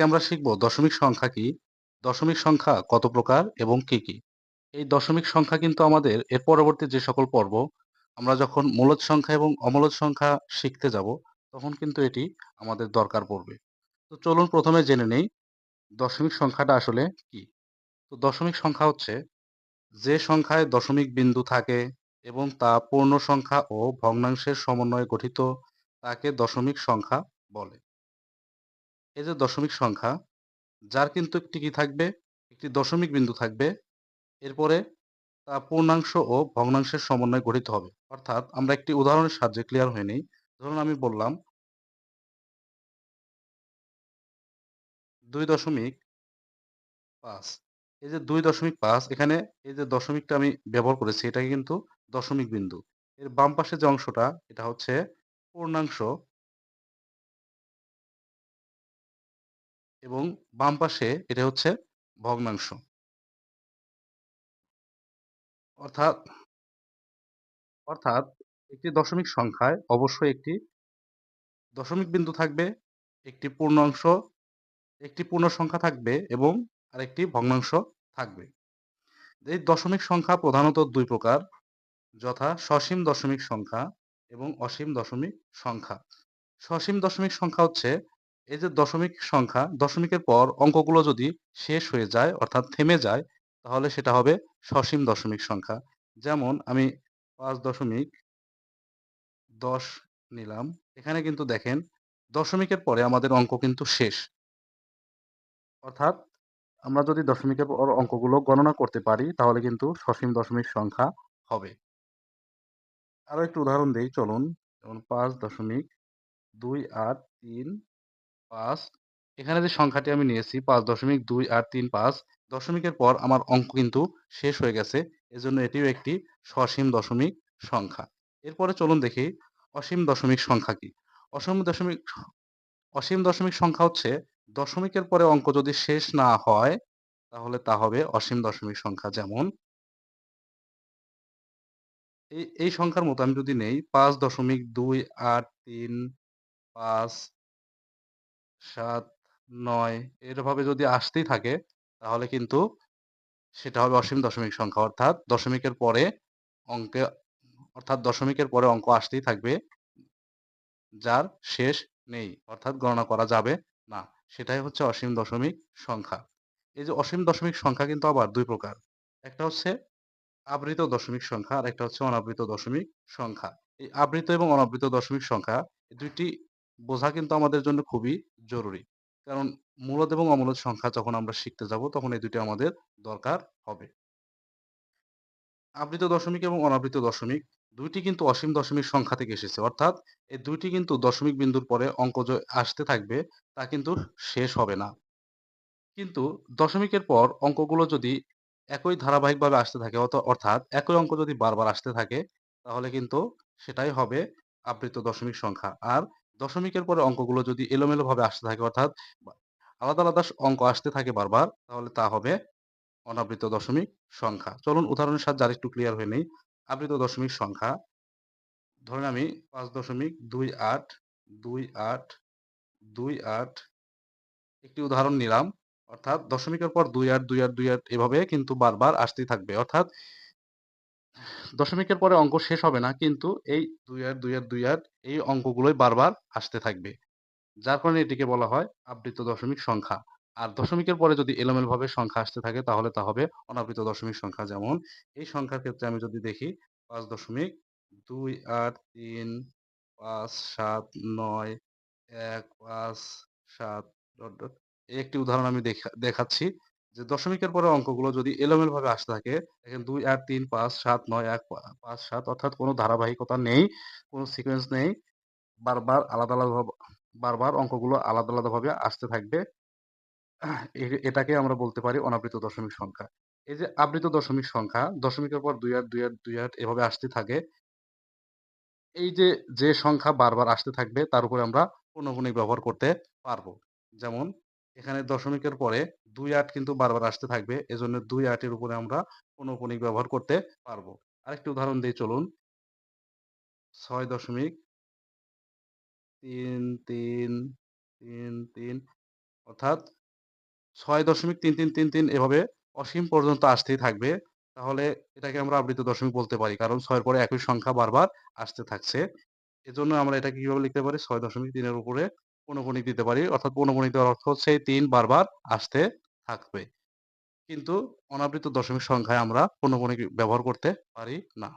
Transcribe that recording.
আজকে আমরা শিখব দশমিক সংখ্যা কি, দশমিক সংখ্যা কত প্রকার এবং কি, কি? এই দশমিক সংখ্যা কিন্তু আমাদের এর পরবর্তী যে সকল পর্ব আমরা যখন মূলদ সংখ্যা এবং অমূলদ সংখ্যা শিখতে যাব তখন কিন্তু এটি আমাদের দরকার পড়বে। তো চলুন প্রথমে জেনে নেই দশমিক সংখ্যাটা আসলে কি? তো দশমিক সংখ্যা হচ্ছে যে সংখ্যায় দশমিক বিন্দু থাকে এবং তা পূর্ণ সংখ্যা ও ভগ্নাংশের সমন্বয়ে গঠিত তাকে দশমিক সংখ্যা বলে। এই যে দশমিক সংখ্যা, যার কিন্তু একটি কি থাকবে? একটি দশমিক বিন্দু থাকবে। এরপরে তা পূর্ণাংশ ও ভগ্নাংশের সমন্বয়ে গঠিত হবে। অর্থাৎ আমরা একটি উদাহরণের সাহায্যে ক্লিয়ার হয়ে নেই। ধরুন আমি বললাম দুই দশমিক পাঁচ। এই যে দুই দশমিক পাঁচ, এখানে এই যে দশমিকটা আমি ব্যবহার করেছি, এটাকে কিন্তু দশমিক বিন্দু। এর বাম পাশে যে অংশটা, এটা হচ্ছে পূর্ণাংশ এবং বাম পাশে এটা হচ্ছে ভগ্নাংশ। অর্থাৎ অর্থাৎ একটি দশমিক সংখ্যায় অবশ্যই একটি দশমিক বিন্দু থাকবে, একটি পূর্ণাংশ, একটি পূর্ণ সংখ্যা থাকবে এবং আরেকটি ভগ্নাংশ থাকবে। এই দশমিক সংখ্যা প্রধানত দুই প্রকার, যথা সসীম দশমিক সংখ্যা এবং অসীম দশমিক সংখ্যা। সসীম দশমিক সংখ্যা হচ্ছে এই যে দশমিক সংখ্যা, দশমিকের পর অঙ্কগুলো যদি শেষ হয়ে যায়, অর্থাৎ থেমে যায়, তাহলে সেটা হবে সসীম দশমিক সংখ্যা। যেমন আমি পাঁচ দশমিক দশ নিলাম। এখানে কিন্তু দেখেন, দশমিকের পরে আমাদের অঙ্ক কিন্তু শেষ। অর্থাৎ আমরা যদি দশমিকের পর অঙ্কগুলো গণনা করতে পারি, তাহলে কিন্তু সসীম দশমিক সংখ্যা হবে। আরও একটু উদাহরণ দিই, চলুন। যেমন পাঁচ দশমিক দুই আট তিন পাঁচ। এখানে যে সংখ্যাটি আমি নিয়েছি পাঁচ দশমিক দুই আট তিন পাঁচ, দশমিকের পর আমার অঙ্ক কিন্তু শেষ হয়ে গেছে। এজন্য এটিও একটি সসীম দশমিক সংখ্যা। এরপরে চলুন দেখি অসীম দশমিক সংখ্যা কি। অসীম দশমিক অসীম দশমিক সংখ্যা হচ্ছে দশমিকের পরে অঙ্ক যদি শেষ না হয়, তাহলে তা হবে অসীম দশমিক সংখ্যা যেমন এই এই সংখ্যার মতো আমি যদি নেই, পাঁচ দশমিক দুই আট তিন পাঁচ সাত, নয়, এরভাবে যদি আসতেই থাকে, তাহলে কিন্তু সেটা হবে অসীম দশমিক সংখ্যা। অর্থাৎ দশমিকের পরে অঙ্কে, অর্থাৎ দশমিকের পরে অঙ্ক আসতেই থাকবে, যার শেষ নেই। অর্থাৎ গণনা করা যাবে না। সেটাই হচ্ছে অসীম দশমিক সংখ্যা। এই যে অসীম দশমিক সংখ্যা কিন্তু আবার দুই প্রকার। একটা হচ্ছে আবৃত দশমিক সংখ্যা, আর একটা হচ্ছে অনাবৃত দশমিক সংখ্যা। এই আবৃত এবং অনাবৃত দশমিক সংখ্যা দুইটি বোঝা কিন্তু আমাদের জন্য খুবই জরুরি। কারণ মূলদ এবং অমূলদ সংখ্যা যখন আমরা শিখতে যাব, তখন এই দুটি আমাদের দরকার হবে। আবৃত দশমিক এবং অনাবৃত দশমিক, দুইটি কিন্তু অসীম দশমিক সংখ্যা থেকে এসেছে। অর্থাৎ এই দুইটি কিন্তু দশমিক বিন্দুর পরে অঙ্ক আসতে থাকবে, তা কিন্তু শেষ হবে না। কিন্তু দশমিকের পর অঙ্কগুলো যদি একই ধারাবাহিকভাবে আসতে থাকে অর্থাৎ একই অঙ্ক যদি বারবার আসতে থাকে, তাহলে কিন্তু সেটাই হবে আবৃত দশমিক সংখ্যা। আর দশমিকের পরে অঙ্কগুলো যদি এলোমেলো ভাবে আসতে থাকে, অর্থাৎ আলাদা আলাদা অঙ্ক আসতে থাকে বারবার, তাহলে তা হবে অনাবৃত দশমিক সংখ্যা। চলুন উদাহরণের সাথে আরেকটু ক্লিয়ার হয়ে নেই। আবৃত দশমিক সংখ্যা ধরেন আমি পাঁচ দশমিক দুই আট দুই আট দুই আট, একটি উদাহরণ নিলাম। অর্থাৎ দশমিকের পর দুই আট দুই আট দুই আট, এভাবে কিন্তু বারবার আসতেই থাকবে। অর্থাৎ দশমিকের পরে অঙ্ক শেষ হবে না, কিন্তু এই দুই আট দুই আট দুই আট এই অঙ্কগুলোই বারবার আসতে থাকবে। যার কারণে এটিকে বলা হয় আবৃত দশমিক সংখ্যা। আর দশমিকের পরে যদি এলোমেল ভাবে সংখ্যা আসতে থাকে, তাহলে তা হবে অনাবৃত দশমিক সংখ্যা। যেমন এই সংখ্যার ক্ষেত্রে আমি যদি দেখি পাঁচ দশমিক দুই আট তিন পাঁচ সাত নয় এক পাঁচ সাত একটি উদাহরণ আমি দেখাচ্ছি। যে দশমিকের পরে অঙ্কগুলো যদি এলোমেল ভাবে আসতে থাকে, দেখেন দুই আট তিন, পাঁচ, সাত, নয়, এক পাঁচ, সাত, অর্থাৎ কোনো ধারাবাহিকতা নেই, কোনো সিকোয়েন্স নেই, বারবার আলাদা আলাদা বারবার অঙ্কগুলো আলাদা আলাদা ভাবে আসতে থাকবে। এটাকে আমরা বলতে পারি অনাবৃত দশমিক সংখ্যা। এই যে আবৃত দশমিক সংখ্যা, দশমিকের পর দুই আট দুই আট দুই আট এভাবে আসতে থাকে। এই যে যে সংখ্যা বারবার আসতে থাকবে, তার উপরে আমরা পূর্ণগুণিক ব্যবহার করতে পারব। যেমন এখানে দশমিকের পরে দুই আট কিন্তু বারবার আসতে থাকবে এজন্য দুই আটের উপরে আমরা পূর্ণগুণিক ব্যবহার করতে পারব আরেকটি উদাহরণ দিয়ে চলুন ছয় দশমিক তিন তিন তিন তিন অর্থাৎ ৬.৩৩৩৩ এভাবে অসীম পর্যন্ত আসতেই থাকবে। তাহলে এটাকে আমরা আবৃত দশমিক বলতে পারি। কারণ ৬ এর পরে একই সংখ্যা বারবার আসতে থাকছে। এজন্য আমরা এটাকে কীভাবে লিখতে পারি? ৬.৩ এর উপরে পৌনঃপুনিক দিতে পারি। অর্থাৎ পৌনঃপুনিক দেওয়ার অর্থ হচ্ছে তিন ৩ বারবার আসতে থাকবে। কিন্তু অনাবৃত দশমিক সংখ্যায় আমরা পৌনঃপুনিক ব্যবহার করতে পারি না।